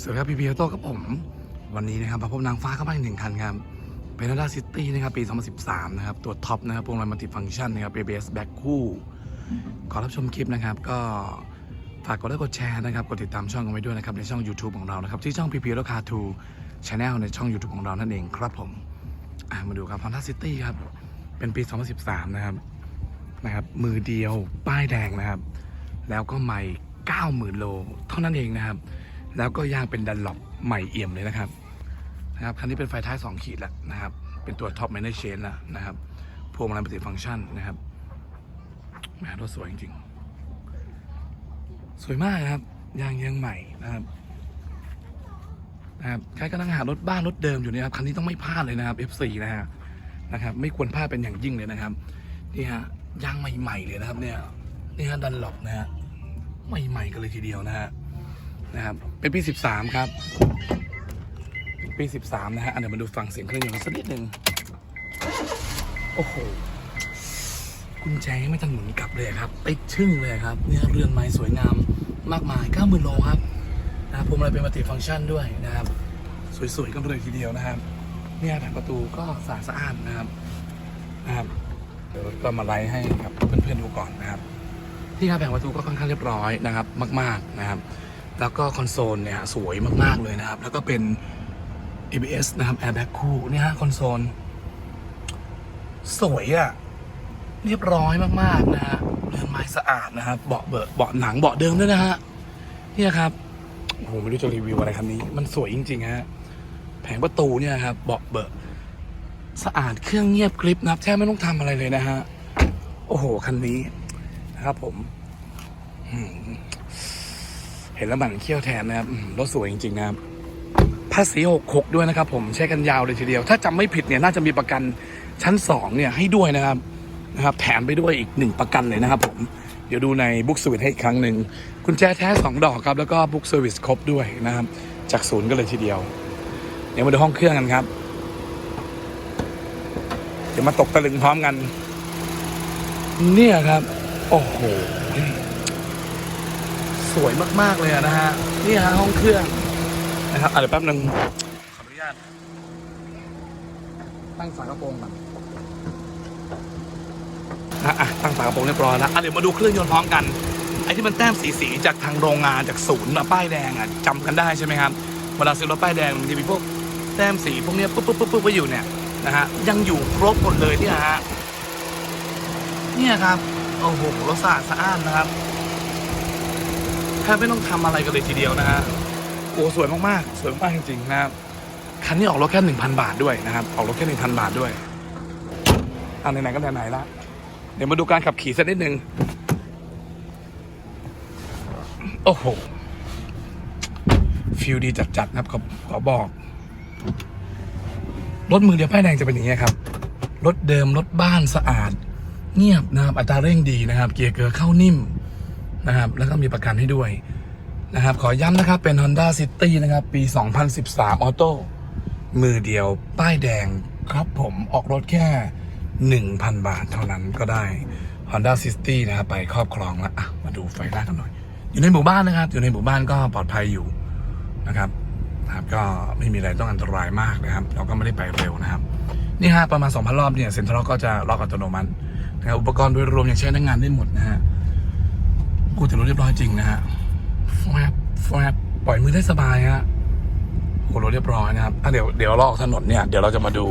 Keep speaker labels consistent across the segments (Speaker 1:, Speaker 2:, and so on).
Speaker 1: สวัสดีครับพี่พีโต้กับผม วันนี้นะครับมาพบนางฟ้าเข้ามาอีกหนึ่งคันครับเป็น Honda City นะครับปี 2013 นะครับ ตัวท็อปนะครับพวงมาลัยมัลติฟังชันนะครับ ABS แบ็คคู่ขอรับชมคลิปนะครับ ก็ฝากกดไลค์กดแชร์นะครับ กดติดตามช่องกันไว้ด้วยนะครับ ในช่อง YouTube ของเรานะครับ ที่ช่องพีพีโต้คาทูช anel ในช่อง YouTube ของเรานั่นเองครับผมมาดูครับ Honda City ครับเป็นปี 2013 นะครับนะครับมือเดียวป้ายแดงนะครับ แล้วก็ใหม่ 90,000 โล เท่านั้นเองนะครับ แล้วก็ยางเป็นดันหลบใหม่เอี่ยมเลยนะครับนะครับคันนี้เป็นไฟท้าย 2 ขีดแล้วนะครับ เป็นตัวท็อปแมนเนเชนแล้วนะครับพวงมาลัยปฏิฟังก์ชันนะครับแหมรถสวยจริงๆ สวยมากครับ ยางยังใหม่นะครับนะครับใครกำลังหารถบ้านรถเดิมอยู่เนี่ยครับคันนี้ต้องไม่พลาดเลยนะครับ F4 นะฮะนะครับ ไม่ควรพลาดเป็นอย่างยิ่งเลยนะครับนี่ฮะยางใหม่ๆเลยนะครับเนี่ยนี่ฮะดันหลบนะฮะใหม่ๆกันเลยทีเดียวนะฮะ นะครับ เป็นปี 13 ครับ ปี 13 นะฮะอันเดี๋ยวมาดูฟังเสียงเครื่องยนต์สักนิดหนึ่งโอ้โหกุญแจยังไม่ทันหมุนกลับเลยครับไปชึ่งเลยครับเนี่ยเรือนไม้สวยงามมากมาย90,000โลครับนะครับพวงมาลัยเป็นมัลติฟังก์ชันด้วยนะครับ สวยๆกันเลยทีเดียวนะครับ เนี่ยแผงประตูก็สะอาดสะอาดนะครับนะครับเดี๋ยวก็มาไล่ให้กับเพื่อนๆดูก่อนนะครับ ที่ครับแผงประตูก็ค่อนข้างเรียบร้อยนะครับ มาก ๆนะครับ แล้วก็คอนโซลเนี่ยสวยมาก ๆ เลยนะครับ แล้วก็เป็น ABS นะครับ airbag คู่เนี่ยฮะคอนโซล สวยอะเรียบร้อยมาก ๆ นะฮะเรือนไม้สะอาดนะครับ เบาะเบอะเบาะหนังเบาะเดิมด้วยนะฮะเนี่ยครับโอ้โหไม่รู้จะรีวิวอะไรคันนี้ มันสวยจริง ๆ ฮะ แผงประตูเนี่ยครับเบาะเบอะสะอาดเครื่องเงียบกริบนะครับแทบไม่ต้องทำอะไรเลยนะฮะ โอ้โห คันนี้นะครับผม ห็นแล้วหมันเขี้ยวแทนนะครับรถสวยจริงๆนะครับภาษีหกหกด้วยนะครับ ผมใช้กันยาวเลยทีเดียว ถ้าจำไม่ผิดเนี่ยน่าจะมีประกันชั้นสองเนี่ยให้ด้วยนะครับนะครับ แถมไปด้วยอีกหนึ่งประกันเลยนะครับ ผมเดี๋ยวดูในบุ๊กสวิตให้อีกครั้งหนึ่งกุญแจแท้สองดอกครับ แล้วก็บุ๊กเซอร์วิสครบด้วยนะครับ จากศูนย์ก็เลยทีเดียว เดี๋ยวมาดูห้องเครื่องกันครับ เดี๋ยวมาตกตะลึงพร้อมกัน เนี่ยครับ โอ้โห สวยมากๆเลยอะนะฮะนี่ฮะห้องเครื่องนะครับอะเดี๋ยวแป๊บหนึ่งขออนุญาตตั้งฝากระโปรงก่อนนะอะตั้งฝากระโปรงเรียบร้อยแล้วอะเดี๋ยวมาดูเครื่องยนต์พร้อมกันไอ้ที่มันแต้มสีสีจากทางโรงงานจากศูนย์อะป้ายแดงอะจำกันได้ใช่ไหมครับเวลาซื้อรถป้ายแดงมันจะมีพวกแต้มสีพวกเนี้ยปุ๊บปุ๊บปุ๊บปุ๊บไว้อยู่เนี่ยนะฮะยังอยู่ครบหมดเลยเนี่ยฮะเนี่ยครับโอ้โหรถสะอาดสะอ้านนะครับ แทบไม่ต้องทำอะไรกันเลยทีเดียวนะฮะโอ้สวยมากๆ สวยมากจริงๆนะครับคันนี้ออกรถแค่หนึ่งพันบาทด้วยนะครับ ออกรถแค่หนึ่งพันบาทด้วยเอาไหนๆก็ไหนๆละเดี๋ยวมาดูการขับขี่สักนิดนึงโอ้โหฟิลดีจัดๆนะครับขอขอบอก รถมือเดียวป้ายแดงจะเป็นอย่างนี้ครับ รถเดิมรถบ้านสะอาด เงียบนะครับอัตราเร่งดีนะครับ เกียร์เกลือเข้านิ่ม นะครับ แล้วก็มีประกันให้ด้วยนะครับ ขอย้ำนะครับ เป็น Honda City นะครับ ปี 2013 ออโต้มือเดียว ป้ายแดงครับผมออกรถแค่ 1,000 บาทเท่านั้นก็ได้ Honda City นะครับ ไปครอบครองแล้วอะมาดูไฟหน้ากันหน่อย อยู่ในหมู่บ้านนะครับ อยู่ในหมู่บ้านก็ปลอดภัยอยู่นะครับครับก็ไม่มีอะไรต้องอันตรายมากนะครับ เราก็ไม่ได้ไปเร็วนะครับ นี่ฮะประมาณ 2,000 รอบเนี่ยเซ็นทรัลก็จะล็อกอัตโนมัตินะครับอุปกรณ์โดยรวมยังใช้นักงานได้หมดนะฮะ กูแต่รถเรียบร้อยจริงนะฮะแฟบแฟบปล่อยมือได้สบายฮะโหรถเรียบร้อยนะครับอะเดี๋ยวเดี๋ยวเราอกถนนเนี่ย เดี๋ยวเราจะมาดู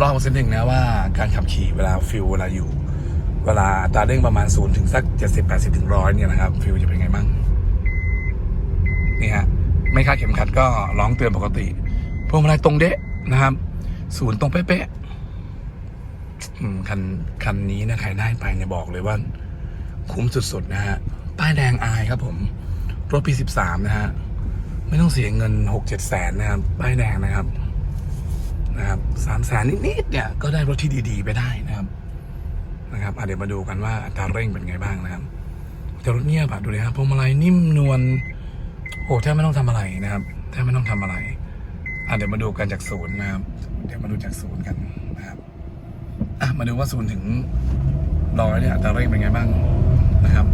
Speaker 1: รอบเส้นหนึ่งนะว่าการขับขี่เวลาฟิลเวลาอยู่ เวลาตาเร่งประมาณศูนย์ถึงสักเจ็ดสิบแปดสิบถึงร้อยเนี่ยนะครับฟิลจะเป็นไงบ้างนี่ฮะไม่คาดเข็มขัดก็ร้องเตือนปกติพวงมาลัยตรงเดะนะครับ ศูนย์ตรงเป๊ะๆคันคันนี้นะใครได้ไปเนี่ยบอกเลยว่า คุ้มสุดๆนะฮะ ป้ายแดงอายครับผม รถปีสิบสามนะฮะ ไม่ต้องเสียเงินหกเจ็ดแสนนะครับ ป้ายแดงนะครับ นะครับสามแสนนิดๆเนี่ย ก็ได้รถที่ดีๆ ไปได้นะครับ นะครับเดี๋ยวมาดูกันว่าอัตราเร่งเป็นไงบ้างนะครับแต่รถเงียบอะดูเลยครับพวงมาลัยนิ่มนวล โอ้แทบไม่ต้องทำอะไรนะครับ แทบไม่ต้องทำอะไรอะเดี๋ยวมาดูกันจากศูนย์นะครับ เดี๋ยวมาดูจากศูนย์กันนะครับ อะมาดูว่าศูนย์ถึงร้อยเนี่ยอัตราเร่งเป็นไงบ้าง นะครับ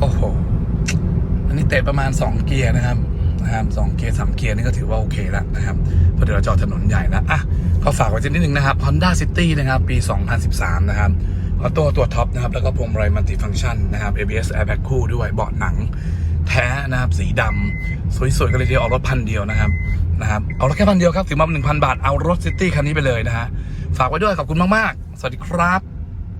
Speaker 1: โอ้โห อันนี้เตะประมาณ 2 เกียร์นะครับนะครับสองเกียร์สามเกียร์นี่ก็ถือว่าโอเคแล้วนะครับพอเดี๋ยวเราจอดถนนใหญ่แล้วอะก็ฝากไว้นิดนึงนะครับ Honda City นะครับ ปี 2013 นะครับออโต้ตัวท็อปนะครับ แล้วก็พวงมาลัยมัลติฟังก์ชันนะครับ ABS airbag คู่ด้วยเบาะหนัง นะครับ สีดำสวยๆกันเลยทีเดียวออกรถพันเดียวนะครับนะครับเอารถแค่พันเดียวครับถึงมาหนึ่งพันบาทเอารถซิตี้คันนี้ไปเลยนะฮะฝากไว้ด้วยขอบคุณมากๆ สวัสดีครับ